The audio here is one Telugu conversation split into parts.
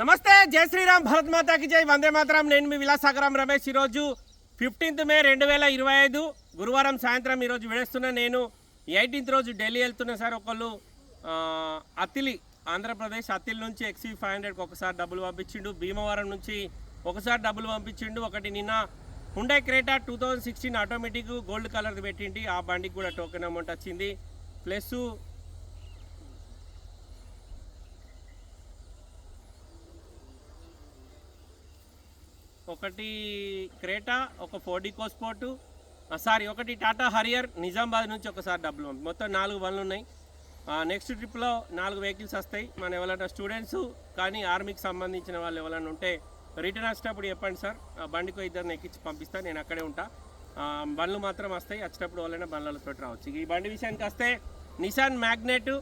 నమస్తే జై శ్రీరామ్ భరత్ మాతాకి జై. వందే మాతరం. నేను మీ విలాసాగరం రమేష్. ఈరోజు ఫిఫ్టీన్త్ మే రెండు వేల ఇరవై ఐదు గురువారం సాయంత్రం ఈరోజు విడేస్తున్నా నేను. ఎయిటీన్త్ రోజు ఢిల్లీ వెళ్తున్నా సార్ ఒకళ్ళు అతిలి ఆంధ్రప్రదేశ్ అతిల్ నుంచి ఎక్సీ ఫైవ్ హండ్రెడ్కి ఒకసారి డబ్బులు పంపించిండు. భీమవరం నుంచి ఒకసారి డబ్బులు పంపించిండు. ఒకటి నిన్న Hyundai Creta two thousand sixteen automatic gold కలర్ది పెట్టింటి. ఆ బండికి కూడా టోకెన్ అమౌంట్ వచ్చింది. ప్లస్ ఒకటి క్రేటా ఒక ఫోర్డికో స్పోర్టు. సారీ ఒకటి టాటా హరియర్ నిజామాబాద్ నుంచి ఒకసారి డబ్బులు పంపి మొత్తం నాలుగు బండ్లు ఉన్నాయి నెక్స్ట్ ట్రిప్లో నాలుగు వెహికల్స్ వస్తాయి. మన ఎవరైనా స్టూడెంట్స్ కానీ ఆర్మీకి సంబంధించిన వాళ్ళు ఎవరైనా ఉంటే రిటర్న్ వచ్చేటప్పుడు చెప్పండి సార్. ఆ బండికి ఇద్దరిని ఎక్కించి పంపిస్తాను నేను అక్కడే ఉంటా. బండ్లు మాత్రం వస్తాయి. వచ్చేటప్పుడు వాళ్ళైనా బండ్లతో రావచ్చు. ఈ బండి విషయానికి వస్తే Nissan Magnite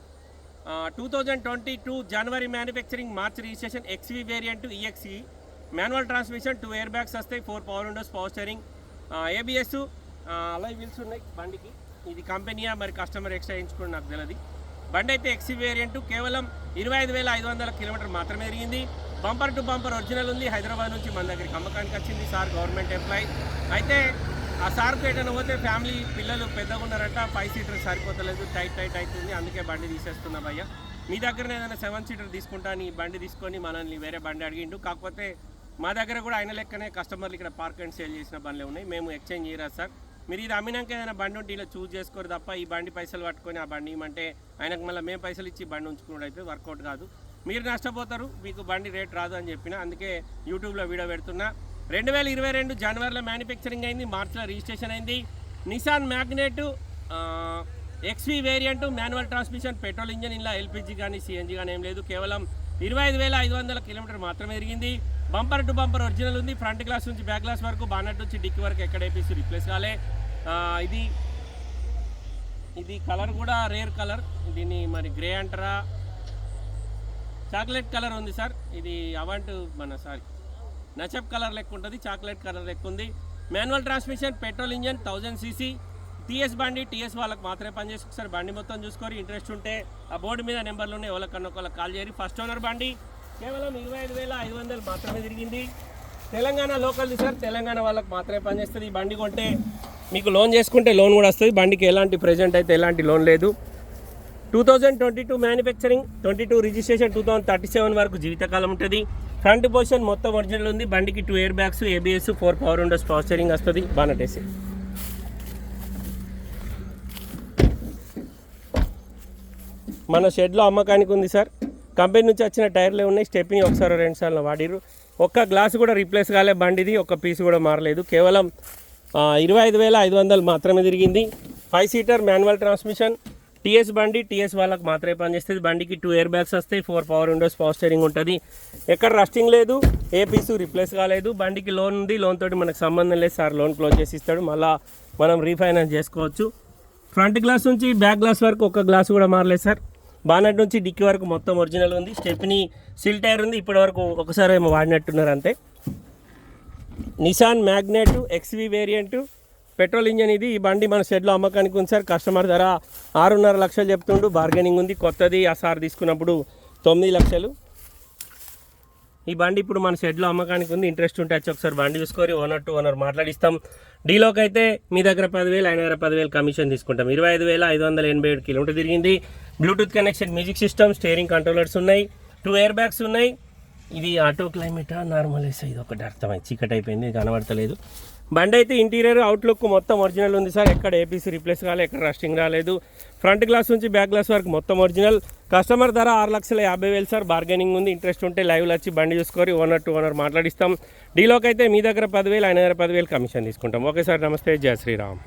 two thousand twenty two జనవరి manufacturing March registration XV variant EXE manual transmission two air bags వస్తాయి four power windows power steering. ABS అలా వీల్స్ ఉన్నాయి బండికి. ఇది కంపెనీయా మరి కస్టమర్ ఎక్స్ట్రా చేయించుకోండి నాకు తెలియదు బండి అయితే ఎక్సీ వేరియంట్ కేవలం ఇరవై ఐదు వేల ఐదు వందల కిలోమీటర్ మాత్రమే ఎరిగింది బంపర్ టు బంపర్ ఒరిజినల్ ఉంది. హైదరాబాద్ నుంచి మన దగ్గరికి అమ్మకానికి వచ్చింది సార్ గవర్నమెంట్ ఎంప్లాయీ అయితే ఆ సార్కు ఎటైనా పోతే ఫ్యామిలీ పిల్లలు పెద్దగా ఉన్నారంట ఫైవ్ సీటర్ సరిపోతలేదు టైట్ టైట్ అవుతుంది. అందుకే బండి తీసేస్తున్నా భయ్య. మీ దగ్గర ఏదైనా సెవెన్ సీటర్ తీసుకుంటా నీ బండి తీసుకొని మనల్ని వేరే బండి అడిగిండు. కాకపోతే మా దగ్గర కూడా ఆయన లెక్కనే కస్టమర్లు ఇక్కడ పార్క్ అండ్ సేల్ చేసిన బండ్లు ఉన్నాయి. మేము ఎక్స్చేంజ్ చేయరా సార్? మీరు ఇది అమ్మినాక ఏదైనా బండి ఉంటే ఇలా చూజ్ చేసుకోరు తప్ప ఈ బండి పైసలు పట్టుకొని ఆ బండి ఇవ్వమంటే ఆయనకు మళ్ళీ మేము పైసలు ఇచ్చి బండి ఉంచుకున్నాడు అయితే వర్కౌట్ కాదు. మీరు నష్టపోతారు మీకు బండి రేట్ రాదు అని చెప్పిన అందుకే యూట్యూబ్లో వీడియో పెడుతున్నా. రెండు వేల ఇరవై రెండు జనవరిలో మ్యానుఫ్యాక్చరింగ్ అయింది మార్చిలో రిజిస్ట్రేషన్ అయింది. Nissan Magnite XV variant manual transmission petrol engine ఇలా ఎల్పిజి కానీ సిఎన్జి కానీ ఏం లేదు. కేవలం ఇరవై ఐదు వేల ఐదు వందల కిలోమీటర్ మాత్రమే తిరిగింది బంపర్ టు బంపర్ ఒరిజినల్ ఉంది. ఫ్రంట్ గ్లాస్ నుంచి బ్యాక్ గ్లాస్ వరకు బానట్ నుంచి డిక్కి వరకు ఎక్కడ వేపేసి రిప్లేస్ కాలే. ఇది ఇది కలర్ కూడా రేర్ కలర్. దీన్ని మరి గ్రే అంటారా? చాక్లెట్ కలర్ ఉంది సార్. ఇది అవాంట్ మన సారీ. నచప్ కలర్ లెక్క ఉంటుంది చాక్లెట్ కలర్ లెక్క ఉంది. Manual transmission petrol engine thousand CC. TS బండి టీఎస్ వాళ్ళకి మాత్రమే పనిచేసి ఒకసారి బండి మొత్తం చూసుకొని ఇంట్రెస్ట్ ఉంటే ఆ బోర్డు మీద నెంబర్లు ఉన్నాయి ఎవరికన్నా ఒకళ్ళకి కాల్ చేయరు. ఫస్ట్ ఓనర్ బండి కేవలం ఇరవై ఐదు వేల ఐదు వందలు మాత్రమే తిరిగింది. తెలంగాణ లోకల్ సార్ తెలంగాణ వాళ్ళకి మాత్రమే పనిచేస్తుంది ఈ బండి కొంటే మీకు లోన్ చేసుకుంటే లోన్ కూడా వస్తుంది. బండికి ఎలాంటి ప్రెజెంట్ అయితే ఎలాంటి లోన్ లేదు. Two thousand twenty two manufacturing twenty two registration two thousand thirty seven వరకు జీవితకాలం ఉంటుంది. ఫ్రంట్ పొజిషన్ మొత్తం ఒరిజినల్ ఉంది. బండికి two air bags ABS four power windows power steering వస్తుంది. బానటేసి మన షెడ్లో అమ్మకానికి ఉంది సార్. కంపెనీ నుంచి వచ్చిన టైర్లే ఉన్నాయి. స్టెప్ని ఒకసారి రెండు సార్లు వాడిరు ఒక్క గ్లాస్ కూడా రీప్లేస్ కాలే బండిది. ఒక్క పీస్ కూడా మారలేదు. కేవలం ఇరవై ఐదు వేల ఐదు వందలు మాత్రమే తిరిగింది. Five seater manual transmission. TS బండి టీఎస్ వాళ్ళకి మాత్రమే పనిచేస్తుంది. బండికి టూ ఇయర్ బ్యాగ్స్ వస్తాయి. Four power windows power steering ఉంటుంది. ఎక్కడ రస్టింగ్ లేదు. ఏ పీసు రిప్లేస్ కాలేదు. బండికి లోన్ ఉంది. లోన్ తోటి మనకు సంబంధం లేదు. సార్ లోన్ క్లోజ్ చేసి ఇస్తాడు. మళ్ళీ మనం రీఫైనాన్స్ చేసుకోవచ్చు. ఫ్రంట్ గ్లాస్ నుంచి బ్యాక్ గ్లాస్ వరకు ఒక గ్లాస్ కూడా మారలేదు సార్. బానట్ నుంచి డిక్కీ వరకు మొత్తం ఒరిజినల్ ఉంది. స్టెప్ని సిల్ టైర్ ఉంది. ఇప్పటి వరకు ఒకసారి ఏమో వాడినట్టున్నారు అంతే. Nissan Magnite XV variant petrol engine ఇది. ఈ బండి మన షెడ్లో అమ్మకానికి ఉంది సార్. కస్టమర్ ధర ఆరున్నర లక్షలు చెప్తుండు. బార్గెనింగ్ ఉంది. కొత్తది ఆ సార్ తీసుకున్నప్పుడు తొమ్మిది లక్షలు. ఈ బండి ఇప్పుడు మన షెడ్లో అమ్మకానికి ఉంది. ఇంట్రెస్ట్ ఉంటే వచ్చి ఒకసారి బండి చూసుకొని ఓనర్ టు ఓనర్ మాట్లాడిస్తాం. డీలోకి అయితే మీ దగ్గర పదివేలు ఆయన దగ్గర పదివేలు కమిషన్ తీసుకుంటాం. ఇరవై ఐదు వేల ఐదు వందల ఎనభై ఏడు కిలోమీటర్ తిరిగింది. Bluetooth connection music system steering controllers ఉన్నాయి. టూ ఎయిర్ బ్యాగ్స్ ఉన్నాయి. ఇది ఆటో క్లైమేటా? నార్మల్ వేసా ఇది ఒకటి అర్థమై చీకటి అయిపోయింది కనబడతలేదు. బండి అయితే ఇంటీరియర్ అవుట్లుక్ మొత్తం ఒరిజినల్ ఉంది సార్. ఎక్కడ ఏపీసీ రిప్లేస్ కాలేదు ఎక్కడ రస్టింగ్ రాలేదు. ఫ్రంట్ గ్లాస్ నుంచి బ్యాక్ గ్లాస్ వరకు మొత్తం ఒరిజినల్ కస్టమర్ ధర ఆరు లక్షల యాభై వేలు సార్. బార్గెనింగ్ ఉంది ఇంట్రెస్ట్ ఉంటే లైవ్లో వచ్చి బండి చూసుకొని ఓనర్ టు ఓనర్ మాట్లాడిస్తాం. డీలోకి అయితే మీ దగ్గర పదివేలు ఆయన దగ్గర పదివేలు కమిషన్ తీసుకుంటాం. ఓకే సార్ నమస్తే. జయ శ్రీరామ్.